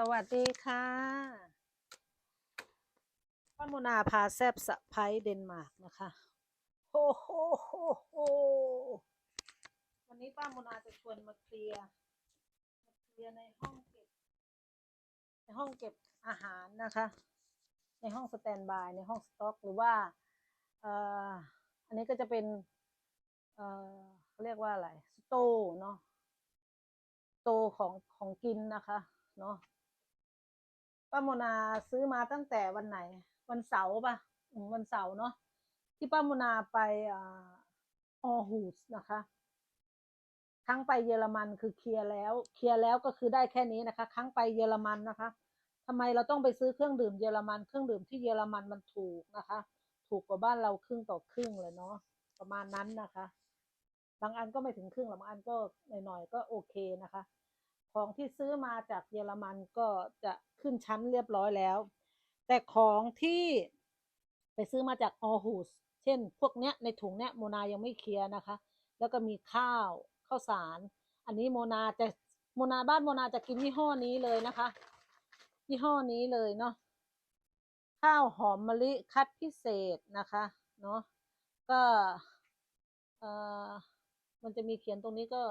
สวัสดีค่ะป้าโมนาพาแซบสะพายเดนมาร์กนะคะโฮโฮโฮโฮวันนี้ป้าโมนาจะชวนมาเคลียร์มาเคลียร์ในห้องเก็บ ในห้องเก็บอาหารนะคะ ในห้องสแตนบายในห้องสต็อก หรือว่าเอ่ออันนี้ก็จะเป็นเอ่อเขาเรียกว่าอะไรสโตเนาะโตของของกินนะคะเนาะ ป้าโมนาซื้อมาตั้งแต่วันไหน วันเสาร์ป่ะวันเสาร์เนาะที่ป้าโมนาไปอ่าออฮูสนะคะ ครั้งไปเยอรมันคือเคลียร์แล้ว เคลียร์แล้วก็คือได้แค่นี้นะคะ ครั้งไปเยอรมันนะคะทำไมเราต้องไปซื้อเครื่องดื่มเยอรมัน เครื่องดื่มที่เยอรมันมันถูกนะคะ ถูกกว่าบ้านเราครึ่งต่อครึ่งเลยเนาะ ประมาณนั้นนะคะ บางอันก็ไม่ถึงครึ่งหรอกบางอันก็หน่อยๆก็โอเคนะคะ ของที่ซื้อมาจากเยอรมันก็จะขึ้นชั้นเรียบร้อยแล้ว แต่ของที่ไปซื้อมาจากออฮูสเช่น พวกเนี้ยในถุงเนี้ยโมนายังไม่เคลียร์นะคะ แล้วก็มีข้าวข้าวสาร อันนี้โมนาจะโมนาบ้านโมนาจะกินยี่ห้อนี้เลยนะคะ ยี่ห้อนี้เลยเนาะข้าวหอมมะลิคัดพิเศษนะคะเนาะก็เออมันจะมีเขียนตรงนี้ก็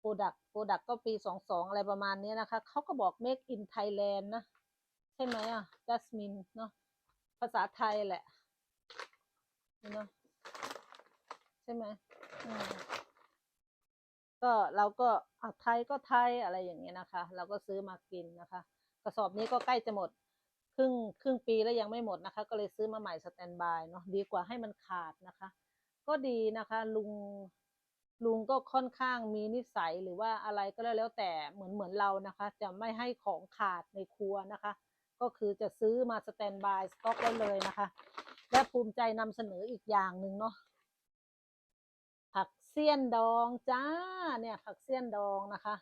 โปรดักโปรดักก็ปีสองสองอะไรประมาณนี้นะคะ เขาก็บอก make in Thailand นะ ใช่ไหมอะจัสมินเนาะภาษาไทยแหละเนาะใช่ไหมอืมก็เราก็อะไทยก็ไทยอะไรอย่างเงี้ยนะคะ เราก็ซื้อมากินนะคะ กระสอบนี้ก็ใกล้จะหมด ครึ่งครึ่งปีแล้วยังไม่หมดนะคะ ก็เลยซื้อมาใหม่สแตนบายเนาะดีกว่าให้มันขาดนะคะ ก็ดีนะคะ ลุง ลุงก็ค่อนข้างมีนิสัยหรือว่าอะไรก็แล้วแล้วแต่เหมือนเหมือนเรานะคะ จะไม่ให้ของขาดในครัวนะคะ ก็คือจะซื้อมาสแตนบายสต็อกไว้เลยนะคะ และภูมิใจนำเสนออีกอย่างหนึ่งเนาะผักเสี้ยนดองจ้าเนี่ยผักเสี้ยนดองนะคะ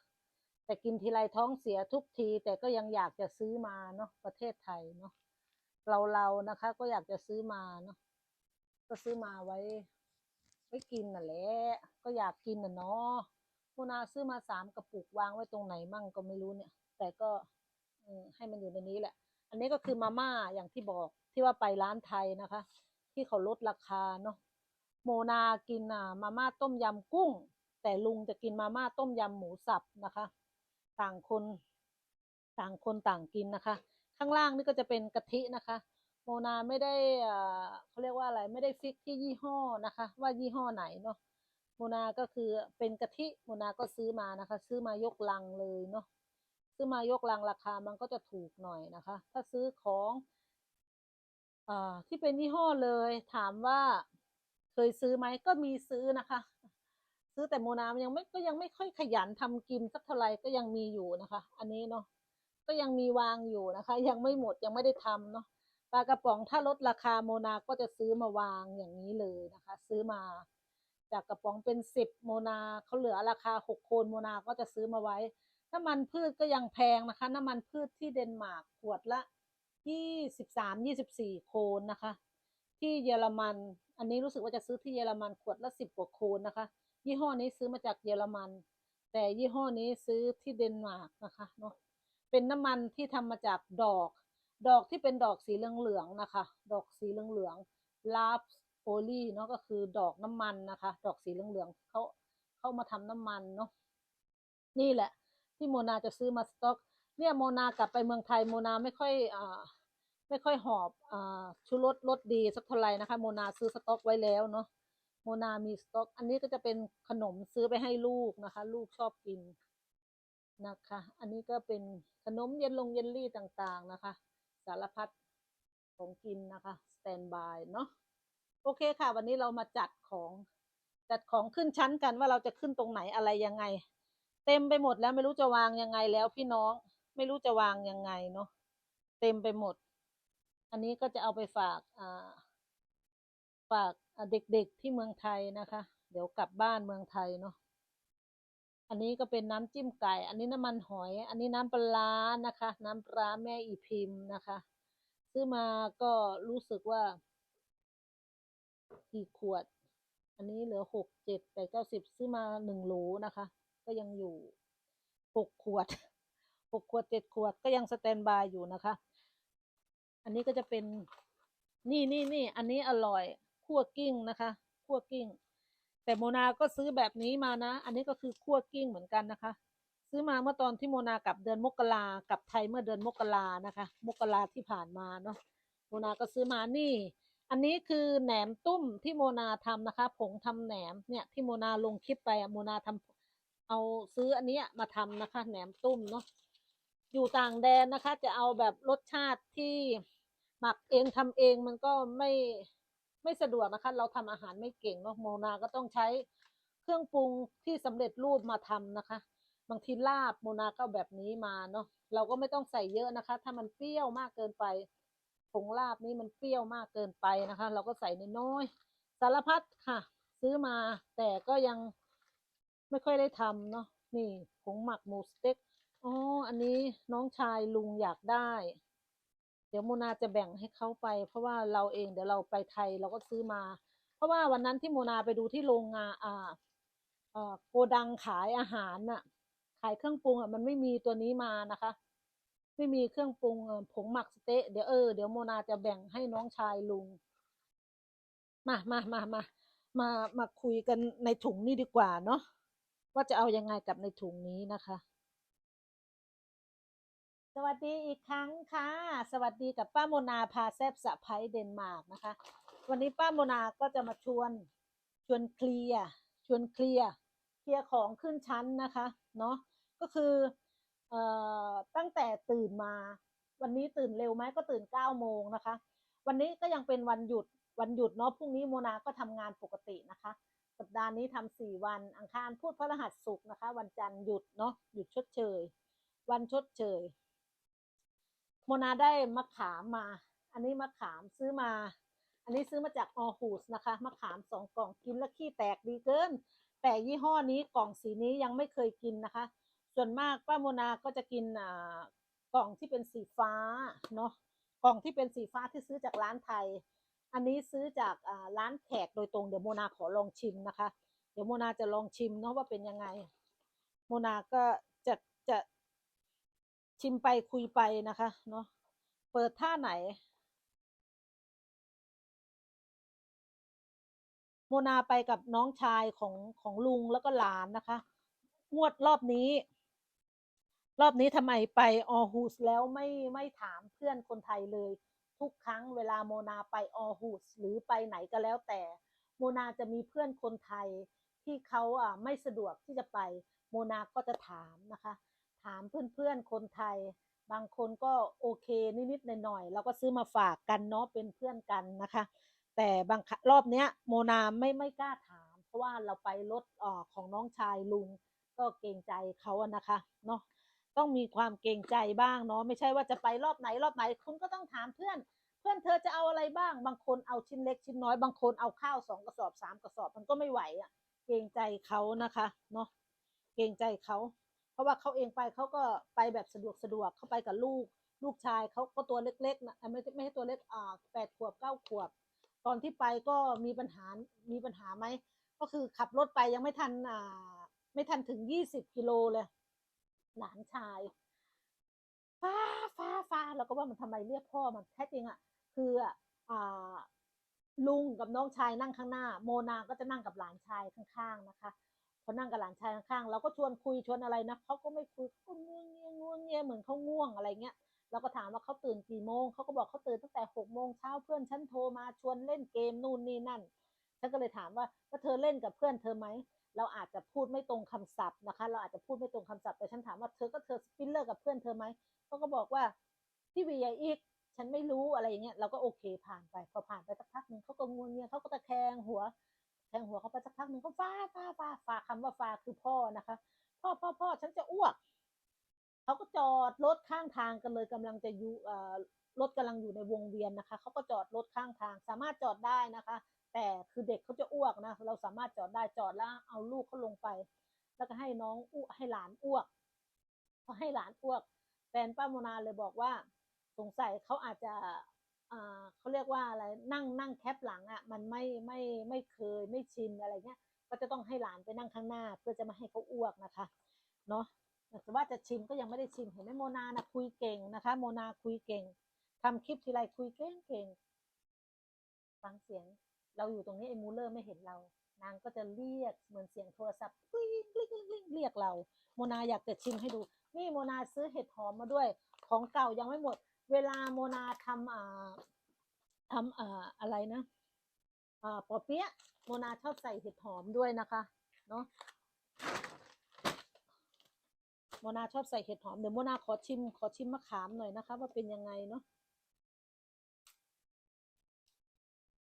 แต่กินทีไรท้องเสียทุกที แต่ก็ยังอยากจะซื้อมาเนาะประเทศไทยเนาะเราเรานะคะ ก็อยากจะซื้อมาเนาะก็ซื้อมาไว้ ไว้กินน่ะแหละก็อยากกินน่ะเนาะโมนาซื้อมาสามกระปุกวางไว้ตรงไหนมั่งก็ไม่รู้เนี่ย แต่ก็อให้มันอยู่ในนี้แหละ อันนี้ก็คือมาม่าอย่างที่บอกที่ว่าไปร้านไทยนะคะ ที่เขาลดราคาเนาะโมนากินอะมาม่าต้มยำกุ้ง แต่ลุงจะกินมาม่าต้มยำหมูสับนะคะ ต่างคน ต่างคนต่างกินนะคะ ข้างล่างนี่ก็จะเป็นกะทินะคะ โมนาไม่ได้เอ่อเขาเรียกว่าอะไรไม่ได้ฟิกที่ยี่ห้อนะคะ ว่ายี่ห้อไหนเนาะโมนาก็คือเป็นกะทิโมนาก็ซื้อมานะคะ ซื้อมายกลังเลยเนาะซื้อมายกลังราคามันก็จะถูกหน่อยนะคะ ถ้าซื้อของอ่อที่เป็นยี่ห้อเลย ถามว่าเคยซื้อไหมก็มีซื้อนะคะ ซื้อแต่โมนามันยังไม่ก็ยังไม่ค่อยขยันทำกินสักเท่าไหร่ก็ยังมีอยู่นะคะ อันนี้เนาะก็ยังมีวางอยู่นะคะ ยังไม่หมดยังไม่ได้ทำเนาะ ปลากระป๋องถ้าลดราคาโมนาก็จะซื้อมาวางอย่างนี้เลยนะคะ ซื้อมา จากกระป๋องเป็นสิบโมนาเขาเหลือราคาหกโคนโมนาก็จะซื้อมาไว้ น้ำมันพืชก็ยังแพงนะคะ น้ำมันพืชที่เดนมาร์กขวดละยี่สิบสามยี่สิบสี่โคนนะคะ ที่เยอรมัน อันนี้รู้สึกว่าจะซื้อที่เยอรมันขวดละสิบกว่าโคนนะคะ ยี่ห้อนี้ซื้อมาจากเยอรมัน แต่ยี่ห้อนี้ซื้อที่เดนมาร์กนะคะเนาะเป็นน้ำมันที่ทำมาจากดอก ดอกที่เป็นดอกสีเหลืองๆนะคะ ดอกสีเหลืองๆลาฟโอลี่เนาะก็คือดอกน้ำมันนะคะ ดอกสีเหลืองๆเขาเขามาทำน้ำมันเนาะนี่แหละ ที่โมนาจะซื้อมาสต็อก เนี่ยโมนากลับไปเมืองไทยโมนาไม่ค่อยอ่าไม่ค่อยหอบอ่าชูรสรสดีสักเท่าไหร่นะคะ โมนาซื้อสต็อกไว้แล้วเนาะโมนามีสต็อก อันนี้ก็จะเป็นขนมซื้อไปให้ลูกนะคะ ลูกชอบกินนะคะ อันนี้ก็เป็นขนมเย็นลงเยลลี่ต่างๆนะคะ สารพัดของกินนะคะสแตนบายเนาะโอเคค่ะ วันนี้เรามาจัดของจัดของขึ้นชั้นกันว่าเราจะขึ้นตรงไหนอะไรยังไง เต็มไปหมดแล้วไม่รู้จะวางยังไงแล้วพี่น้องไม่รู้จะวางยังไงเนาะเต็มไปหมด อันนี้ก็จะเอาไปฝากอ่าฝากเด็กๆที่เมืองไทยนะคะ เดี๋ยวกลับบ้านเมืองไทยเนาะ อันนี้ก็เป็นน้ำจิ้มไก่ อันนี้น้ำมันหอย อันนี้น้ำปลานะคะ น้ำปลาร้าแม่อีพิมพ์นะคะ ซื้อมาก็รู้สึกว่ากี่ขวด อันนี้เหลือหกเจ็ดแปดเก้าสิบซื้อมาหนึ่งโหลนะคะ ก็ยังอยู่หกขวดหกขวดเจ็ดขวดก็ยังสแตนบายอยู่นะคะ อันนี้ก็จะเป็นนี่นี่นี่อันนี้อร่อยคั่วกิ้งนะคะคั่วกิ้ง แต่โมนาก็ซื้อแบบนี้มานะ อันนี้ก็คือคั่วกิ้งเหมือนกันนะคะ ซื้อมาเมื่อตอนที่โมนากลับเดือนมกรากลับไทยเมื่อเดือนมกรานะคะ มกราที่ผ่านมาเนาะโมนาก็ซื้อมานี่ อันนี้คือแหนมตุ้มที่โมนาทำนะคะ ผงทำแหนมเนี่ยที่โมนาลงคลิปไปอะโมนาทำเอาซื้ออันเนี้ยมาทำนะคะ แหนมตุ้มเนาะอยู่ต่างแดนนะคะ จะเอาแบบรสชาติที่หมักเองทำเองมันก็ไม่ ไม่สะดวกนะคะ เราทำอาหารไม่เก่งเนาะโมนาก็ต้องใช้เครื่องปรุงที่สำเร็จรูปมาทำนะคะ บางทีลาบโมนาก็แบบนี้มาเนาะเราก็ไม่ต้องใส่เยอะนะคะ ถ้ามันเปรี้ยวมากเกินไปผงลาบนี้มันเปรี้ยวมากเกินไปนะคะ เราก็ใส่น้อยสารพัดค่ะ ซื้อมาแต่ก็ยังไม่ค่อยได้ทำเนาะนี่ผงหมักหมูสเต็กอ๋ออันนี้น้องชายลุงอยากได้ เดี๋ยวโมนาจะแบ่งให้เขาไป เพราะว่าเราเองเดี๋ยวเราไปไทยเราก็ซื้อมา เพราะว่าวันนั้นที่โมนาไปดูที่โรงงานอ่าอ่อโกดังขายอาหารน่ะ ขายเครื่องปรุงอะมันไม่มีตัวนี้มานะคะ ไม่มีเครื่องปรุงผงหมักสเต๊ะเดี๋ยวเออเดี๋ยวโมนาจะแบ่งให้น้องชายลุง มามามามามามาคุยกันในถุงนี่ดีกว่าเนาะว่าจะเอายังไงกับในถุงนี้นะคะ สวัสดีอีกครั้งค่ะ สวัสดีกับป้าโมนาพาแซบสะพ้ยเดนมาร์กนะคะ วันนี้ป้าโมนาก็จะมาชวนชวนเคลียร์ชวนเคลียร์เคลียร์ของขึ้นชั้นนะคะเนาะก็คือเอ่อตั้งแต่ตื่นมา วันนี้ตื่นเร็วไหมก็ตื่นเก้าโมงนะคะ วันนี้ก็ยังเป็นวันหยุดวันหยุดเนาะพรุ่งนี้โมนาก็ทำงานปกตินะคะ สัปดาห์นี้ทำสี่วันอังคารพุธพฤหัสศุกร์นะคะ วันจันทร์หยุดเนาะหยุดชดเชย วันชดเชย โมนาได้มะขามมา อันนี้มะขามซื้อมา อันนี้ซื้อมาจากออฮูสนะคะ มะขามสองกล่องกินแล้วขี้แตกดีเกิน แต่ยี่ห้อนี้กล่องสีนี้ยังไม่เคยกินนะคะ ส่วนมากป้าโมนาก็จะกินอ่ากล่องที่เป็นสีฟ้าเนาะ กล่องที่เป็นสีฟ้าที่ซื้อจากร้านไทย อันนี้ซื้อจากอ่าร้านแขกโดยตรง เดี๋ยวโมนาขอลองชิมนะคะ เดี๋ยวโมนาจะลองชิมเนาะว่าเป็นยังไง โมนาก็จะจะ ชิมไปคุยไปนะคะเนาะเปิดท่าไหน โมนาไปกับน้องชายของของลุงแล้วก็หลานนะคะ งวดรอบนี้ รอบนี้ทำไมไปออฮูสแล้วไม่ไม่ถามเพื่อนคนไทยเลย ทุกครั้งเวลาโมนาไปออฮูสหรือไปไหนก็แล้วแต่ โมนาจะมีเพื่อนคนไทยที่เขาอะไม่สะดวกที่จะไป โมนาก็จะถามนะคะ ถามเพื่อนๆคนไทย บางคนก็โอเคนิดๆหน่อยๆเราก็ซื้อมาฝากกันเนาะเป็นเพื่อนกันนะคะ แต่บางรอบเนี้ยโมนาไม่ไม่กล้าถาม เพราะว่าเราไปรถอ่อของน้องชายลุงก็เกรงใจเขาอะนะคะเนาะต้องมีความเกรงใจบ้างเนาะไม่ใช่ว่าจะไปรอบไหนรอบไหน คุณก็ต้องถามเพื่อน เพื่อนเธอจะเอาอะไรบ้าง บางคนเอาชิ้นเล็กชิ้นน้อยบางคนเอาข้าวสองกระสอบสามกระสอบมันก็ไม่ไหวอะเกรงใจเขานะคะเนาะเกรงใจเขา ราะว่าเขาเองไปเขาก็ไปแบบสะดวกสะดวกเขาไปกับลูก ลูกชายเขาก็ตัวเล็กๆนะไม่ไม่ใช่ตัวเล็กอ่าแปดขวบเก้าขวบ ตอนที่ไปก็มีปัญหามีปัญหาไหมก็คือขับรถไปยังไม่ทันอ่าไม่ทันถึงยี่สิบกิโลเลย หลานชาย ฟ้าฟ้าฟ้าเราก็ว่ามันทำไมเรียกพ่อมันแท้จริงอะ คืออ่าลุงกับน้องชายนั่งข้างหน้า โมนาก็จะนั่งกับหลานชายข้างๆนะคะ พอนั่งกับหลานชายข้างๆเราก็ชวนคุยชวนอะไรนะเขาก็ไม่คุยเขาก็ง่วงเงียง่วงเงียเหมือนเขาง่วงอะไรเงี้ยเราก็ถามว่าเขาตื่นกี่โมงเขาก็บอกเขาตื่นตั้งแต่หกโมงเช้าเพื่อนฉันโทรมาชวนเล่นเกมนู่นนี่นั่นฉันก็เลยถามว่าแล้วเธอเล่นกับเพื่อนเธอไหมเราอาจจะพูดไม่ตรงคำศัพท์นะคะ เราอาจจะพูดไม่ตรงคำศัพท์แต่ฉันถามว่าเธอก็เธอสปินเลอร์กับเพื่อนเธอไหมเขาก็บอกว่าพี่วีอีกฉันไม่รู้อะไรอย่างเงี้ยเราก็โอเคผ่านไป พอผ่านไปสักพักหนึ่งเขาก็งวงเงียเขาก็ตะแคงหัว แทงหัวเขาไปสักพักหนึ่งเขาฟาฟาฟาฟาคำว่าฟาคือพ่อนะคะ พ่อพ่อพ่อฉันจะอ้วกเขาก็จอดรถข้างทางกันเลยกำลังจะอยู่เอ่อรถกำลังอยู่ในวงเวียนนะคะเขาก็จอดรถข้างทาง สามารถจอดได้นะคะ แต่คือเด็กเขาจะอ้วกนะ เราสามารถจอดได้จอดแล้วเอาลูกเขาลงไป แล้วก็ให้น้องอ้วกให้หลานอ้วกพอให้หลานอ้วกแฟนป้าโมนาเลยบอกว่าสงสัยเขาอาจจะ เขาเรียกว่าอะไรนั่งนั่งแคปหลังอะ่ะมันไม่ไม่ไม่เคยไม่ชินอะไรเงี้ยก็จะต้องให้หลานไปนั่งข้างหน้า เพื่อจะไม่ให้เขาอ้วกนะคะเนาะแต่ว่าจะชิมก็ยังไม่ได้ชิมเห็นไหมโมนานะคุยเก่งนะคะ โมนาคุยเก่งทำคลิปทีไรคุยเก่งเก่งฟังเสียง เราอยู่ตรงนี้ไอ้มูเลอร์ไม่เห็นเรา นางก็จะเรียกเหมือนเสียงโทรศัพท์กลิ้งกลิ้งกลิ้งกลิ้งเรียกเรา โมนาอยากจะชิมให้ดู นี่โมนาซื้อเห็ดหอมมาด้วย ของเก่ายังไม่หมด เวลาโมนาทำอ่าทำอ่าอะไรนะอ่าปอเปี๊ยะโมนาชอบใส่เห็ดหอมด้วยนะคะเนาะโมนาชอบใส่เห็ดหอมเดี๋ยวโมนาขอชิมขอชิมมะขามหน่อยนะคะ ว่าเป็นยังไงเนาะ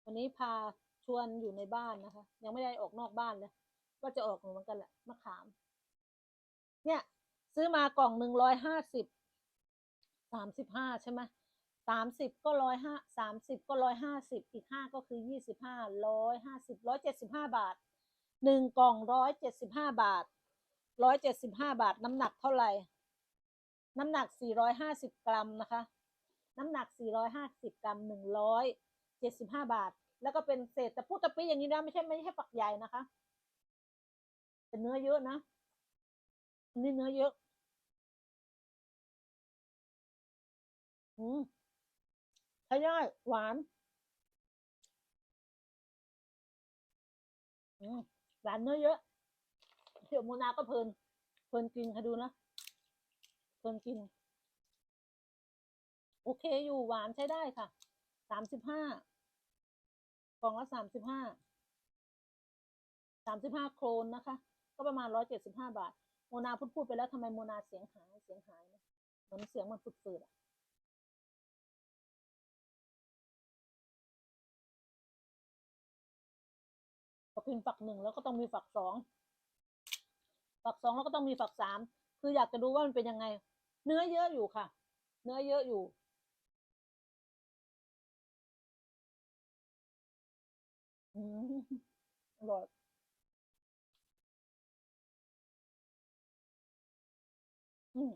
วันนี้พาชวนอยู่ในบ้านนะคะ ยังไม่ได้ออกนอกบ้านเลยว่าจะออกเหมือนกันแหละมะขาม เนี่ย ซื้อมากล่องหนึ่งร้อยห้าสิบ สามสิบห้าใช่ไหมสามสิบก็ร้อยห้าสามสิบก็ร้อยห้าสิบอีกห้าก็คือยี่สิบห้าร้อยห้าสิบร้อยเจ็ดสิบห้าบาทหนึ่งกล่องร้อยเจ็ดสิบห้าบาทร้อยเจ็ดสิบห้าบาท น้ำหนักเท่าไหร่ น้ำหนักสี่ร้อยห้าสิบกรัมนะคะ น้ำหนักสี่ร้อยห้าสิบกรัมหนึ่งร้อยเจ็ดสิบห้าบาท แล้วก็เป็นเศษแต่พูดตะปีอย่างนี้นะไม่ใช่ไม่ใช่ฝักใหญ่นะคะแต่เนื้อเยอะนะนี่เนื้อเยอะ อืมใช้ได้หวาน อืมหวานเนื้อเยอะเดี๋ยวโมนาก็เพลิน เพลินกินค่ะดูนะ เพลินกิน โอเคอยู่หวานใช้ได้ค่ะ สามสิบห้ากล่องละสามสิบห้า สามสิบห้าโครนนะคะ ก็ประมาณร้อยเจ็ดสิบห้าบาท โมนาพูดพูดไปแล้วทำไมโมนาเสียงหาย เสียงหายนะเหมือนเสียงมันฝืดๆอะ พอกินฝักหนึ่งแล้วก็ต้องมีฝักสองฝักสองแล้วก็ต้องมีฝักสามคืออยากจะดูว่ามันเป็นยังไง เนื้อเยอะอยู่ค่ะ เนื้อเยอะอยู่อืมอร่อยอืม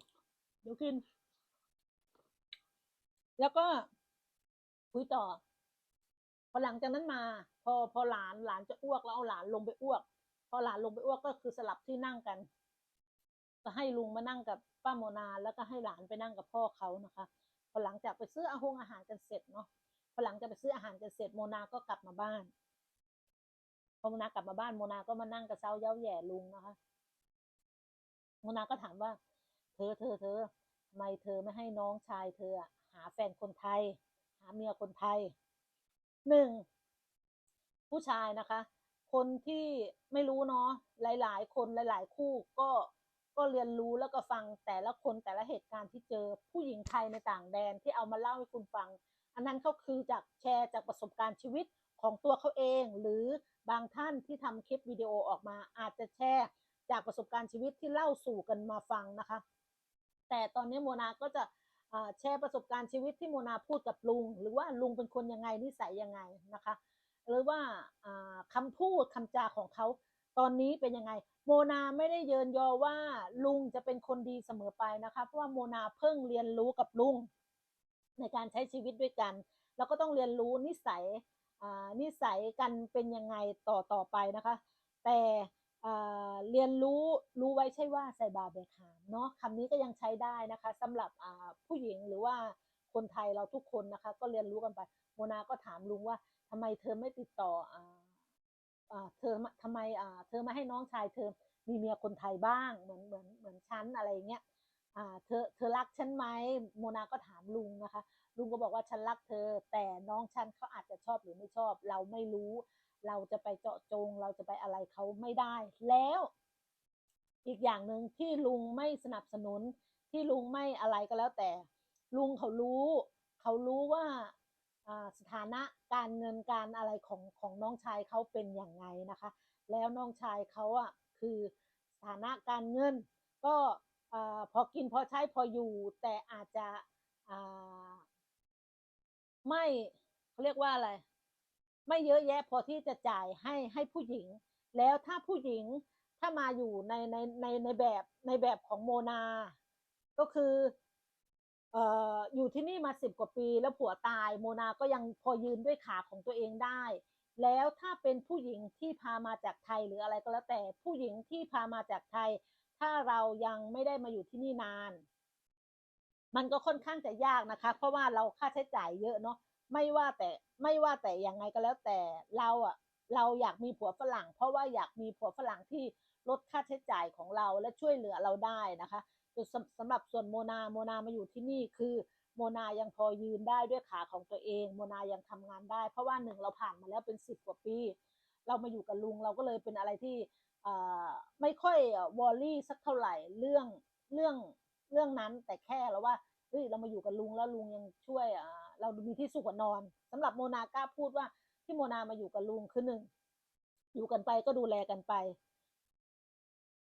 เดี๋ยวกิน แล้วก็คุยต่อ พอหลังจากนั้นมา พอพอหลานหลานจะอ้วกแล้วเอาหลานลงไปอ้วก พอหลานลงไปอ้วกก็คือสลับที่นั่งกัน ก็ให้ลุงมานั่งกับป้าโมนาแล้วก็ให้หลานไปนั่งกับพ่อเขานะคะ พอหลังจากไปซื้ออาหงอาหารกันเสร็จเนาะพอหลังจากไปซื้ออาหารกันเสร็จโมนาก็กลับมาบ้านพอโมนากลับมาบ้านโมนาก็มานั่งกับเซาเย้าแย่ลุงนะคะโมนาก็ถามว่า เธอเธอเธอทำไมเธอไม่ให้น้องชายเธอหาแฟนคนไทย หาเมียคนไทย หนึ่งผู้ชายนะคะ คนที่ไม่รู้เนาะหลาย ๆ คนหลาย ๆ คู่ก็ก็เรียนรู้แล้วก็ฟังแต่ละคนแต่ละเหตุการณ์ที่เจอผู้หญิงไทยในต่างแดนที่เอามาเล่าให้คุณฟัง อันนั้นเขาคือจากแชร์จากประสบการณ์ชีวิตของตัวเขาเอง หรือบางท่านที่ทำคลิปวิดีโอออกมา อาจจะแชร์จากประสบการณ์ชีวิตที่เล่าสู่กันมาฟังนะคะ แต่ตอนนี้โมนาก็จะ แชร์ประสบการณ์ชีวิตที่โมนาพูดกับลุง หรือว่าลุงเป็นคนยังไงนิสัยยังไงนะคะ หรือว่าอ่าคำพูดคำจาของเขาตอนนี้เป็นยังไง โมนาไม่ได้เยินยอว่าลุงจะเป็นคนดีเสมอไปนะคะเพราะว่าโมนาเพิ่งเรียนรู้กับลุง ในการใช้ชีวิตด้วยกันแล้วก็ต้องเรียนรู้นิสัยนิสัยกันเป็นยังไงต่อต่อไปนะคะ แต่ เรียนรู้รู้ไว้ใช่ว่าใส่บาเบคามเนาะคำนี้ก็ยังใช้ได้นะคะสำหรับผู้หญิงหรือว่าคนไทยเราทุกคนนะคะ ก็เรียนรู้กันไปโมนาก็ถามลุงว่าทำไมเธอไม่ติดต่อเธอมาทำไมเธอไม่ให้น้องชายเธอมีเมียคนไทยบ้างเหมือนเหมือนเหมือนชั้นอะไรเงี้ย เธอเธอรักฉันไหมโมนาก็ถามลุงนะคะ ลุงก็บอกว่าฉันรักเธอ แต่น้องฉันเขาอาจจะชอบหรือไม่ชอบ เราไม่รู้ เราจะไปเจาะจง เราจะไปอะไรเขาไม่ได้ แล้ว อีกอย่างหนึ่งที่ลุงไม่สนับสนุน ที่ลุงไม่อะไรก็แล้วแต่ ลุงเขารู้ เขารู้ว่าสถานะการเงินการอะไรของของน้องชายเขาเป็นอย่างไงนะคะ แล้วน้องชายเขาอะคือสถานะการเงินก็ พอกินพอใช้พออยู่ แต่อาจจะไม่เขาเรียกว่าอะไร ไม่เยอะแยะพอที่จะจ่ายให้ให้ผู้หญิง แล้วถ้าผู้หญิงถ้ามาอยู่ในในในในแบบในแบบของโมนา ก็คือเอ่ออยู่ที่นี่มาสิบกว่าปี แล้วผัวตายโมนาก็ยังพอยืนด้วยขาของตัวเองได้ แล้วถ้าเป็นผู้หญิงที่พามาจากไทยหรืออะไรก็แล้วแต่ผู้หญิงที่พามาจากไทย ถ้าเรายังไม่ได้มาอยู่ที่นี่นาน มันก็ค่อนข้างจะยากนะคะ เพราะว่าเราค่าใช้จ่ายเยอะเนาะไม่ว่าแต่ไม่ว่าแต่ยังไงก็แล้วแต่เราอะเราอยากมีผัวฝรั่ง เพราะว่าอยากมีผัวฝรั่งที่ลดค่าใช้จ่ายของเราและช่วยเหลือเราได้นะคะสำสำหรับส่วนโมนาโมนามาอยู่ที่นี่คือ โมนายังพอยืนได้ด้วยขาของตัวเอง โมนายังทำงานได้ เพราะว่าหนึ่งเราผ่านมาแล้วเป็นสิบกว่าปี เรามาอยู่กับลุงเราก็เลยเป็นอะไรที่ ไม่ค่อยวอรี่สักเท่าไหร่เรื่องเรื่องเรื่องนั้นแต่แค่เราว่าเฮ้ยเรามาอยู่กับลุงแล้วลุงยังช่วยอ่าเรามีที่สุขกว่านอนสำหรับโมนากล้าพูดว่าที่โมนามาอยู่กับลุงคือหนึ่งอยู่กันไปก็ดูแลกันไป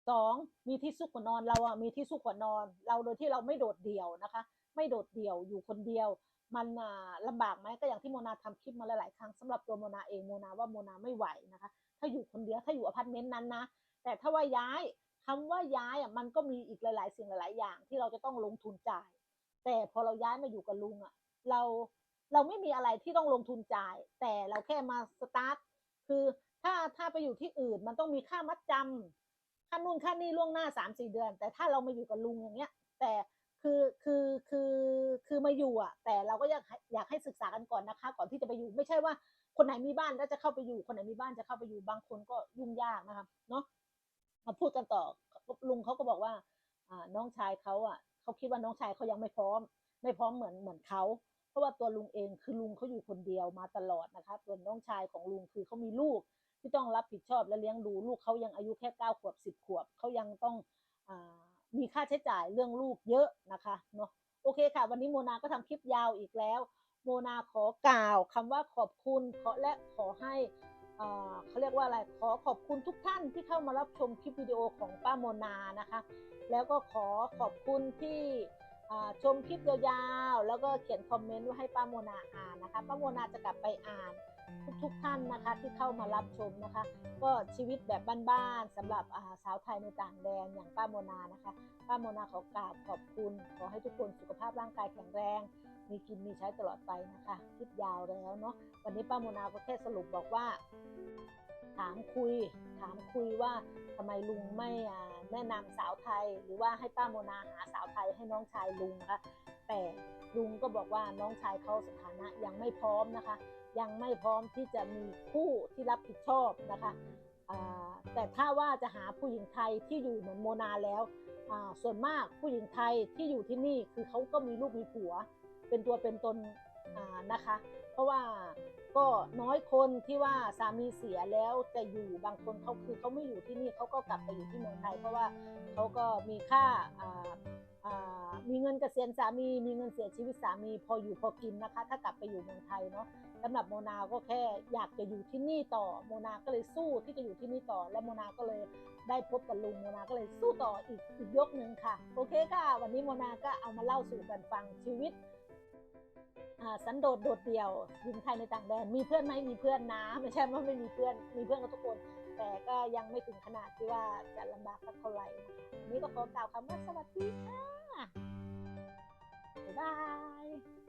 สองมีที่สุขกว่านอนเราอะมีที่สุขกว่านอน เราโดยที่เราไม่โดดเดี่ยวนะคะ ไม่โดดเดี่ยวอยู่คนเดียว มันอ่าลำบากไหมก็อย่างที่โมนาทำคลิปมาหลาย ๆ ครั้งสำหรับตัวโมนาเองโมนาว่าโมนาไม่ไหวนะคะ ถ้าอยู่คนเดียวถ้าอยู่อพาร์ตเมนต์นั้นนะ แต่ถ้าว่าย้ายคำว่าย้ายอะมันก็มีอีกหลาย ๆ สิ่งหลาย ๆ อย่างที่เราจะต้องลงทุนจ่าย แต่พอเราย้ายมาอยู่กับลุงอะ เราเราไม่มีอะไรที่ต้องลงทุนจ่าย แต่เราแค่มาสตาร์ทคือถ้าถ้าไปอยู่ที่อื่นมันต้องมีค่ามัดจำค่านู่นค่านี่ล่วงหน้าสามสี่เดือน แต่ถ้าเรามาอยู่กับลุงอย่างเงี้ย แต่ คือคือคือคือมาอยู่อะ แต่เราก็อยากอยากให้ศึกษากันก่อนนะคะ ก่อนที่จะไปอยู่ไม่ใช่ว่า คนไหนมีบ้านแล้วจะเข้าไปอยู่ คนไหนมีบ้านจะเข้าไปอยู่บางคนก็ยุ่งยากนะคะเนาะมาพูดกันต่อลุงเขาก็บอกว่าอ่าน้องชายเขาอะเขาคิดว่าน้องชายเขายังไม่พร้อม ไม่พร้อมเหมือนเหมือนเขาเพราะว่าตัวลุงเองคือลุงเขาอยู่คนเดียวมาตลอดนะคะส่วนน้องชายของลุงคือเขามีลูกที่ต้องรับผิดชอบและเลี้ยงดูลูกเขายังอายุแค่เก้าขวบสิบขวบเขายังต้องอ่า มีค่าใช้จ่ายเรื่องลูกเยอะนะคะเนาะโอเคค่ะ วันนี้โมนาก็ทำคลิปยาวอีกแล้ว โมนาขอกล่าวคำว่าขอบคุณขอและขอให้อ่าเขาเรียกว่าอะไรขอขอบคุณทุกท่านที่เข้ามารับชมคลิปวิดีโอของป้าโมนานะคะ แล้วก็ขอขอบคุณที่อ่าชมคลิปยาวๆ แล้วก็เขียนคอมเมนต์ไว้ให้ป้าโมนาอ่านนะคะ ป้าโมนาจะกลับไปอ่าน ทุกๆท่านนะคะที่เข้ามารับชมนะคะ ก็ชีวิตแบบบ้านๆสำหรับาสาวไทยในต่างแดนอย่างป้าโมนานะคะป้าโมนาขอกราบขอบคุณ ขอให้ทุกคนสุขภาพร่างกายแข็งแรง มีกินมีใช้ตลอดไปนะคะคลิปยาวแล้วเนาะวันนี้ป้าโมนาก็แค่สรุปบอกว่า ถามคุย ถามคุยว่าทำไมลุงไม่แนะนำสาวไทย หรือว่าให้ป้าโมนาหาสาวไทยให้น้องชายลุงนะคะแต่ลุงก็บอกว่าน้องชายเขาสถานะยังไม่พร้อมนะคะ ยังไม่พร้อมที่จะมีคู่ที่รับผิดชอบนะคะแต่ถ้าว่าจะหาผู้หญิงไทยที่อยู่เหมือนโมนาแล้วส่วนมากผู้หญิงไทยที่อยู่ที่นี่คือเขาก็มีลูกมีผัว เป็นตัวเป็นตนนะคะ เพราะว่าก็น้อยคนที่ว่าสามีเสียแล้วจะอยู่บางคนเขาคือเขาไม่อยู่ที่นี่เขาก็กลับไปอยู่ที่เมืองไทย เพราะว่าเขาก็มีค่า มีเงินเกษียณสามี มีเงินเสียชีวิตสามี พออยู่พอกินนะคะ ถ้ากลับไปอยู่เมืองไทยเนาะสำหรับโมนาก็แค่อยากจะอยู่ที่นี่ต่อโมนาก็เลยสู้ที่จะอยู่ที่นี่ต่อ และโมนาก็เลยได้พบกับลุงโมนาก็เลยสู้ต่ออีกอีกยกหนึ่งค่ะ โอเคค่ะ วันนี้โมนาก็เอามาเล่าสู่กันฟังชีวิตสันโดษโดดเดี่ยวหญิงไทยในต่างแดนมีเพื่อนไหมมีเพื่อนนะไม่ใช่ว่าไม่มีเพื่อนมีเพื่อนกับทุกคน แต่ก็ยังไม่ถึงขนาดที่ว่าจะลำบากสักเท่าไหร่นะคะวันนี้ก็ขอกล่าวคำว่าสวัสดีค่ะบ๊ายบาย